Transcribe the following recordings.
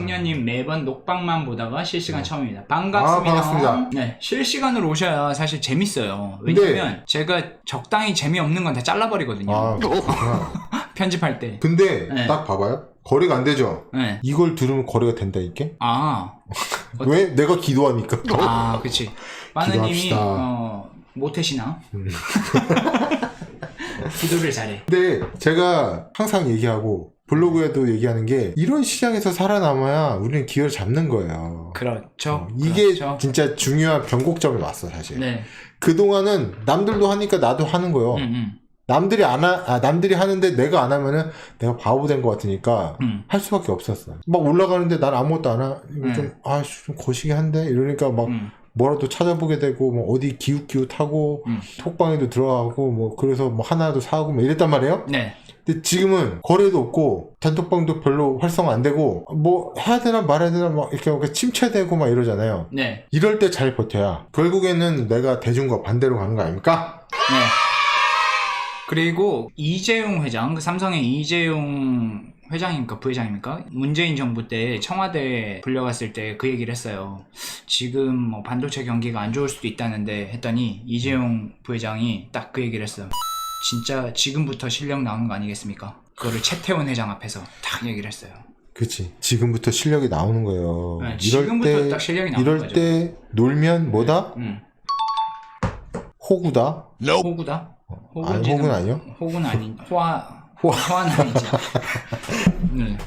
청년님 매번 녹방만 보다가 실시간 처음입니다. 반갑습니다. 아, 반갑습니다. 네, 실시간으로 오셔야 사실 재밌어요. 근데- 왜냐면 제가 적당히 재미없는 건 다 잘라버리거든요. 아, 그렇구나. 편집할 때. 근데 네. 딱 봐봐요. 거래가 안 되죠. 네. 이걸 들으면 거래가 된다 이게? 아, 왜? 내가 기도하니까. 아, 그치. 빠느님이 기도합시다. 어. 기도를 잘해. 근데 제가 항상 얘기하고 블로그에도 얘기하는 게 이런 시장에서 살아남아야 우리는 기회를 잡는 거예요. 그렇죠. 어, 이게 그렇죠. 진짜 중요한 변곡점이 왔어 사실. 네. 그 동안은 남들도 하니까 나도 하는 거예요. 음, 음, 남들이 안 하, 아, 남들이 하는데 내가 안 하면은 내가 바보 된 것 같으니까 음. 할 수밖에 없었어. 막 올라가는데 난 아무것도 안 하. 이거 음. 좀, 아, 씨, 좀 거시기 한데? 이러니까 막 음. 뭐라도 찾아보게 되고, 뭐 어디 기웃기웃하고, 음. 톡방에도 들어가고, 뭐 그래서 뭐 하나도 사고, 뭐 이랬단 말이에요? 네. 근데 지금은 거래도 없고, 단톡방도 별로 활성화 안 되고, 뭐 해야 되나 말아야 되나 막 이렇게 막 침체되고 막 이러잖아요. 네. 이럴 때 잘 버텨야 결국에는 내가 대중과 반대로 가는 거 아닙니까? 네. 그리고 이재용 회장, 그 삼성의 이재용 회장입니까 부회장입니까? 문재인 정부 때 청와대 불려갔을 때 그 얘기를 했어요. 지금 뭐 반도체 경기가 안 좋을 수도 있다는데 했더니 이재용 부회장이 딱 그 얘기를 했어요. 진짜 지금부터 실력 나오는 거 아니겠습니까? 그거를 최태원 회장 앞에서 딱 얘기를 했어요. 그치. 지금부터 실력이 나오는 거예요. 네, 이럴 지금부터 때, 딱 실력이 나오는 이럴 거죠. 때 놀면 뭐다? 음, 호구다? 호구다? 아니, 호구는 아니요? 호구는 아닌 호화 호화. 호화는 아니지. 네.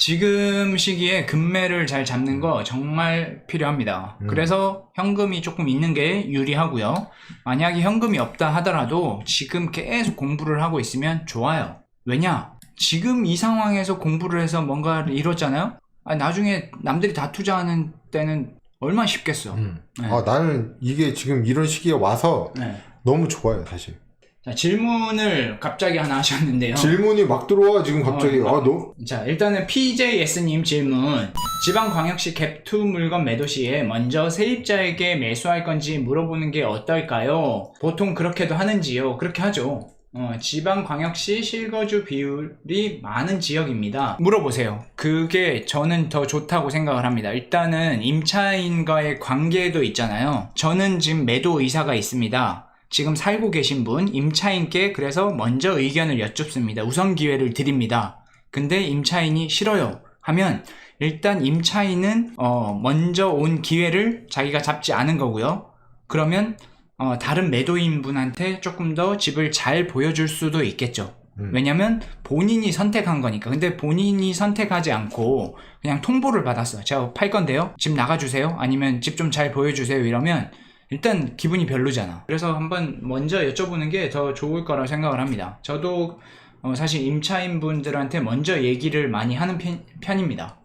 지금 시기에 금매를 잘 잡는 거 정말 필요합니다. 음. 그래서 현금이 조금 있는 게 유리하고요. 만약에 현금이 없다 하더라도 지금 계속 공부를 하고 있으면 좋아요. 왜냐? 지금 이 상황에서 공부를 해서 뭔가를 이뤘잖아요? 아, 나중에 남들이 다 투자하는 때는 얼마나 쉽겠어. 음. 네. 아, 나는 이게 지금 이런 시기에 와서 네. 너무 좋아요, 사실. 자, 질문을 갑자기 하나 하셨는데요. 질문이 막 들어와, 지금 갑자기. 어, 아, 너, 자, 일단은 PJS님 질문. 지방광역시 갭투 물건 매도 시에 먼저 세입자에게 매수할 건지 물어보는 게 어떨까요? 보통 그렇게도 하는지요? 그렇게 하죠. 어, 지방광역시 실거주 비율이 많은 지역입니다. 물어보세요. 그게 저는 더 좋다고 생각을 합니다. 일단은 임차인과의 관계도 있잖아요. 저는 지금 매도 의사가 있습니다. 지금 살고 계신 분, 임차인께 그래서 먼저 의견을 여쭙습니다. 우선 기회를 드립니다. 근데 임차인이 싫어요. 하면 일단 임차인은 어, 먼저 온 기회를 자기가 잡지 않은 거고요. 그러면 어, 다른 매도인 분한테 조금 더 집을 잘 보여줄 수도 있겠죠. 음. 왜냐면 본인이 선택한 거니까. 근데 본인이 선택하지 않고 그냥 통보를 받았어. 제가 팔 건데요. 집 나가주세요. 아니면 집 좀 잘 보여주세요. 이러면 일단 기분이 별로잖아. 그래서 한번 먼저 여쭤보는 게 더 좋을 거라고 생각을 합니다. 저도 어, 사실 임차인 분들한테 먼저 얘기를 많이 하는 편, 편입니다.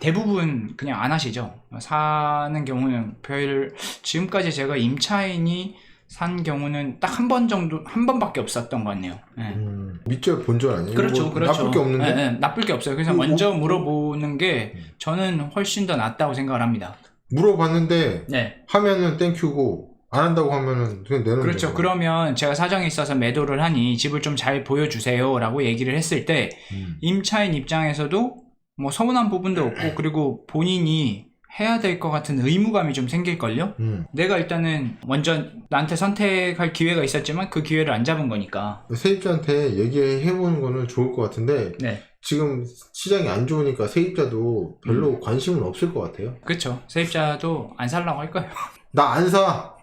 대부분 그냥 안 하시죠. 사는 경우는 별 지금까지 제가 임차인이 산 경우는 딱 한 번 정도 한 번밖에 없었던 것 같네요. 예. 음, 밑절 본전 아니에요? 그렇죠, 뭐 그렇죠. 나쁠 게 없는데? 예, 예, 나쁠 게 없어요. 그래서 그, 먼저 어, 물어보는 게 저는 훨씬 더 낫다고 생각을 합니다. 물어봤는데, 네, 하면은 땡큐고, 안 한다고 하면은 그냥 내는 그렇죠. 거죠. 그러면 제가 사정이 있어서 매도를 하니 집을 좀 잘 보여주세요라고 얘기를 했을 때 음. 임차인 입장에서도 뭐 서운한 부분도 없고 그리고 본인이 해야 될 것 같은 의무감이 좀 생길걸요? 음. 내가 일단은 먼저 나한테 선택할 기회가 있었지만 그 기회를 안 잡은 거니까. 세입자한테 얘기해보는 거는 좋을 것 같은데, 네. 지금 시장이 안 좋으니까 세입자도 별로 관심은 없을 것 같아요. 그렇죠. 세입자도 안 살라고 할 거예요. 나 안 사!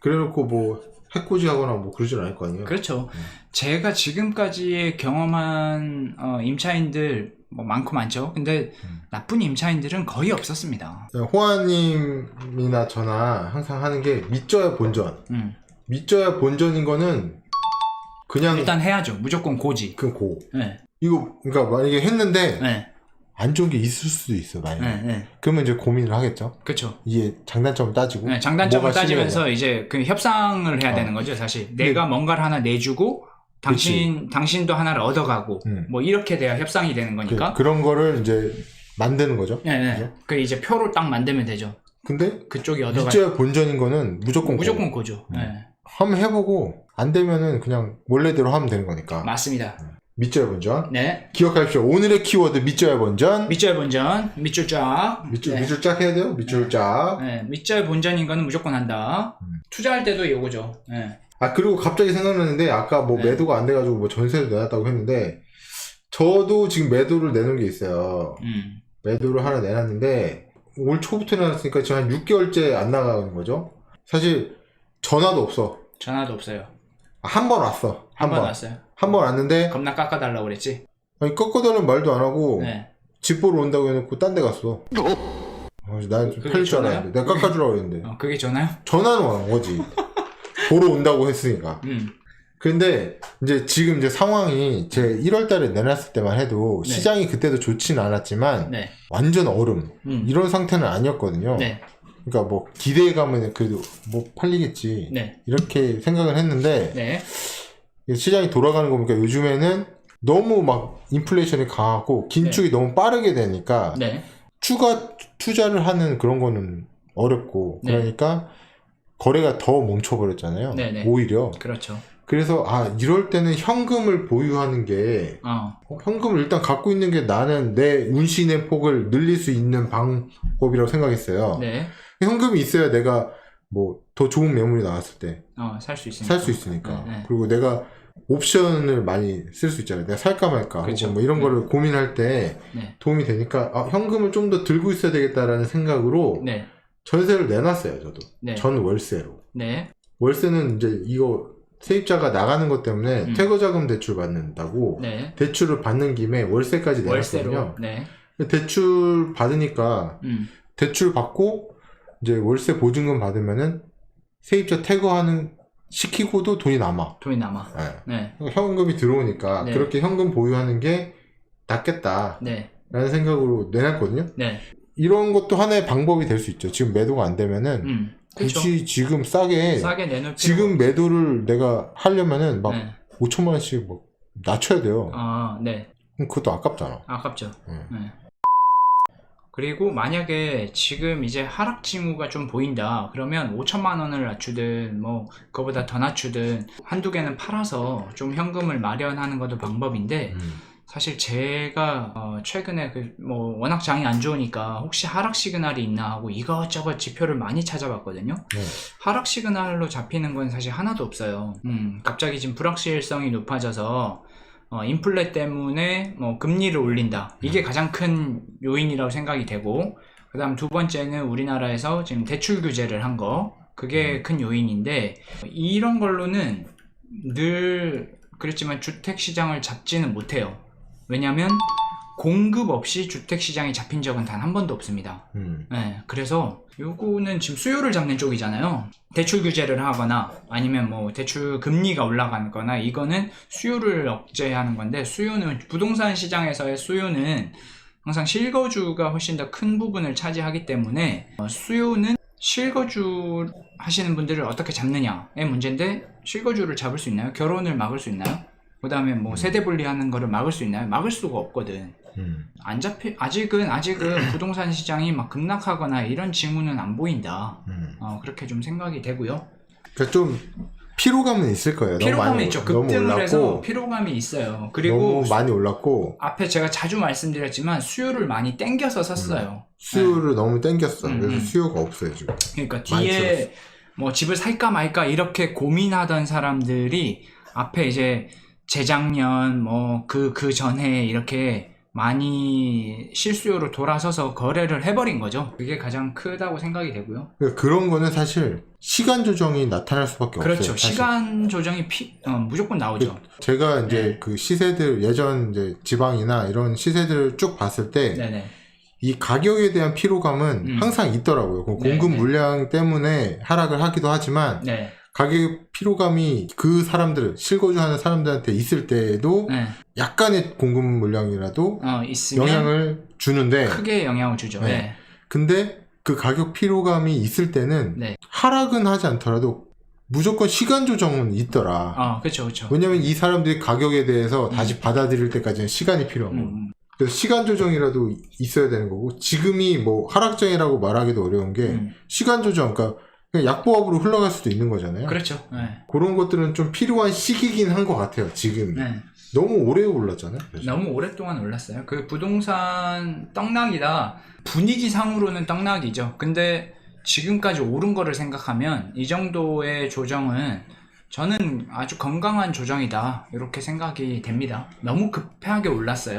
그래놓고 뭐, 해코지 하거나 뭐 그러진 않을 거 아니에요? 그렇죠. 음. 제가 지금까지 경험한 어, 임차인들 뭐 많고 많죠. 근데 음. 나쁜 임차인들은 거의 없었습니다. 호아님이나 저나 항상 하는 게 믿져야 본전. 음. 믿져야 본전인 거는 그냥 일단 해야죠. 무조건 고지. 그 고. 네. 이거 그러니까 만약에 했는데 네. 안 좋은 게 있을 수도 있어 만약에. 네. 네. 그러면 이제 고민을 하겠죠. 그렇죠. 이게 장단점을 따지고. 네, 장단점을 따지면서 이제 그 협상을 해야 어. 되는 거죠, 사실. 내가 뭔가를 하나 내주고 당신 당신도 하나를 얻어가고 음. 뭐 이렇게 돼야 협상이 되는 그, 거니까. 그 런 거를 이제 만드는 거죠. 네, 네. 그 이제 표로 딱 만들면 되죠. 근데 그쪽이 얻어가. 믿져야 본전인 거는 무조건 무조건 고. 고죠. 음. 네. 한번 해보고 안 되면은 그냥 원래대로 하면 되는 거니까. 맞습니다. 밑줄 본전. 네. 기억하십시오. 오늘의 키워드 밑줄 본전. 밑절 본전, 밑줄 쫙. 밑줄, 네. 밑줄 쫙 해야 돼요? 밑줄 쫙. 네, 밑절 본전인 거는 무조건 한다. 음. 투자할 때도 이거죠. 네. 아, 그리고 갑자기 생각났는데, 아까 뭐 네. 매도가 안 돼가지고 뭐 전세를 내놨다고 했는데, 저도 지금 매도를 내놓은 게 있어요. 음. 매도를 하나 내놨는데, 올 초부터 내놨으니까 지금 한 6개월째 안 나가는 거죠. 사실, 전화도 없어. 전화도 없어요. 한번 왔어. 한 번. 왔어요. 한 번 왔는데, 겁나 깎아달라고 그랬지. 아니, 꺾어달라는 말도 안 하고, 네. 집 보러 온다고 해놓고 딴 데 갔어. 아, 난좀 그게 팔릴 줄? 알았는데. 내가 깎아주라고 했는데. 어, 그게 전화요? 전화는 온 거지. 보러 온다고 했으니까. 음. 근데 이제 지금 이제 상황이 제 1월 달에 내놨을 때만 해도 네. 시장이 그때도 좋지는 않았지만 네. 완전 얼음. 음. 이런 상태는 아니었거든요. 네. 그러니까 뭐 기대감은 그래도 뭐 팔리겠지. 네. 이렇게 생각을 했는데 네. 시장이 돌아가는 거 보니까 요즘에는 너무 막 인플레이션이 강하고 긴축이 너무 빠르게 되니까 네. 추가 투자를 하는 그런 거는 어렵고 네. 그러니까 거래가 더 멈춰버렸잖아요. 네네. 오히려. 그렇죠. 그래서 아 이럴 때는 현금을 보유하는 게 어. 어, 현금을 일단 갖고 있는 게 나는 내 운신의 폭을 늘릴 수 있는 방법이라고 생각했어요. 네. 현금이 있어야 내가 뭐 더 좋은 매물이 나왔을 때 어, 살수 있으니까. 살 수 있으니까. 네, 네. 그리고 내가 옵션을 많이 쓸 수 있잖아요. 내가 살까 말까. 혹은 뭐 이런 네. 거를 고민할 때 네. 도움이 되니까 아, 현금을 좀 더 들고 있어야 되겠다라는 생각으로 네. 전세를 내놨어요. 저도 네. 전 월세로. 네. 월세는 이제 이거 세입자가 나가는 것 때문에 음. 퇴거자금 대출 받는다고 네. 대출을 받는 김에 월세까지 월세로. 내놨거든요. 네. 대출 받으니까 음. 대출 받고 이제 월세 보증금 받으면은 세입자 퇴거하는 시키고도 돈이 남아. 돈이 남아. 예. 네. 그러니까 현금이 들어오니까 네. 그렇게 현금 보유하는 게 낫겠다라는 네. 생각으로 내놨거든요. 네. 이런 것도 하나의 방법이 될 수 있죠. 지금 매도가 안 되면은 음. 그쵸. 굳이 지금 싸게 싸게 내놓을 필요 지금 매도를 내가 하려면은 막 네. 5천만 원씩 막 낮춰야 돼요. 아, 네. 그럼 그것도 아깝잖아. 아깝죠. 음. 네. 그리고 만약에 지금 이제 하락 징후가 좀 보인다. 그러면 5천만 원을 낮추든 뭐 그거보다 더 낮추든 한두 개는 팔아서 좀 현금을 마련하는 것도 방법인데 음. 사실 제가 어, 최근에 그 뭐 워낙 장이 안 좋으니까 혹시 하락 시그널이 있나 하고 이것저것 지표를 많이 찾아봤거든요. 네. 하락 시그널로 잡히는 건 사실 하나도 없어요. 음, 갑자기 지금 불확실성이 높아져서 어, 인플레 때문에 뭐 금리를 올린다. 이게 가장 큰 요인이라고 생각이 되고, 그 다음 두 번째는 우리나라에서 지금 대출 규제를 한 거. 그게 큰 요인인데, 이런 걸로는 늘 그랬지만 주택 시장을 잡지는 못해요. 왜냐면 공급 없이 주택 시장이 잡힌 적은 단 한 번도 없습니다. 음. 네, 그래서 요거는 지금 수요를 잡는 쪽이잖아요. 대출 규제를 하거나 아니면 뭐 대출 금리가 올라가거나 이거는 수요를 억제하는 건데 수요는 부동산 시장에서의 수요는 항상 실거주가 훨씬 더 큰 부분을 차지하기 때문에 어, 수요는 실거주 하시는 분들을 어떻게 잡느냐의 문제인데 실거주를 잡을 수 있나요? 결혼을 막을 수 있나요? 그 다음에 뭐 세대 분리하는 거를 막을 수 있나요? 막을 수가 없거든. 음. 안 잡히 아직은 아직은 부동산 시장이 막 급락하거나 이런 징후는 안 보인다. 음. 어, 그렇게 좀 생각이 되고요. 그러니까 좀 피로감은 있을 거예요. 피로감이 있죠. 급등을 해서 피로감이 있어요. 그리고 너무 많이 올랐고 앞에 제가 자주 말씀드렸지만 수요를 많이 땡겨서 샀어요. 수요를 너무 땡겼어. 음, 그래서 음. 수요가 없어요 지금. 그러니까 뒤에 뭐 집을 살까 말까 이렇게 고민하던 사람들이 앞에 이제 재작년 뭐그그 전에 이렇게 많이 실수요로 돌아서서 거래를 해버린 거죠. 그게 가장 크다고 생각이 되고요. 그러니까 그런 거는 사실 시간 조정이 나타날 수밖에 그렇죠. 없어요. 사실. 시간 조정이 피, 어, 무조건 나오죠. 제가 이제 네. 그 시세들 예전 이제 지방이나 이런 시세들을 쭉 봤을 때이 네네. 가격에 대한 피로감은 음. 항상 있더라고요. 그 네, 공급 네. 물량 때문에 하락을 하기도 하지만 네. 가격 피로감이 그 사람들 실거주하는 사람들한테 있을 때에도 네. 약간의 공급 물량이라도 어, 있으면 영향을 주는데 크게 영향을 주죠. 네. 네. 근데 그 가격 피로감이 있을 때는 네. 하락은 하지 않더라도 무조건 시간 조정은 있더라. 어, 그렇죠, 그렇죠. 왜냐면 이 사람들이 가격에 대해서 다시 받아들일 때까지는 시간이 필요하고 음, 그래서 시간 조정이라도 이- 있어야 되는 거고 지금이 뭐 하락장이라고 말하기도 어려운 게 음. 시간 조정 그러니까 약보합으로 흘러갈 수도 있는 거잖아요. 그렇죠. 네. 그런 것들은 좀 필요한 시기긴 한 것 같아요. 지금 네. 너무 오래 올랐잖아요. 그래서. 너무 오랫동안 올랐어요. 그 부동산 떡락이다. 분위기상으로는 떡락이죠. 근데 지금까지 오른 거를 생각하면 이 정도의 조정은 저는 아주 건강한 조정이다. 이렇게 생각이 됩니다. 너무 급하게 올랐어요.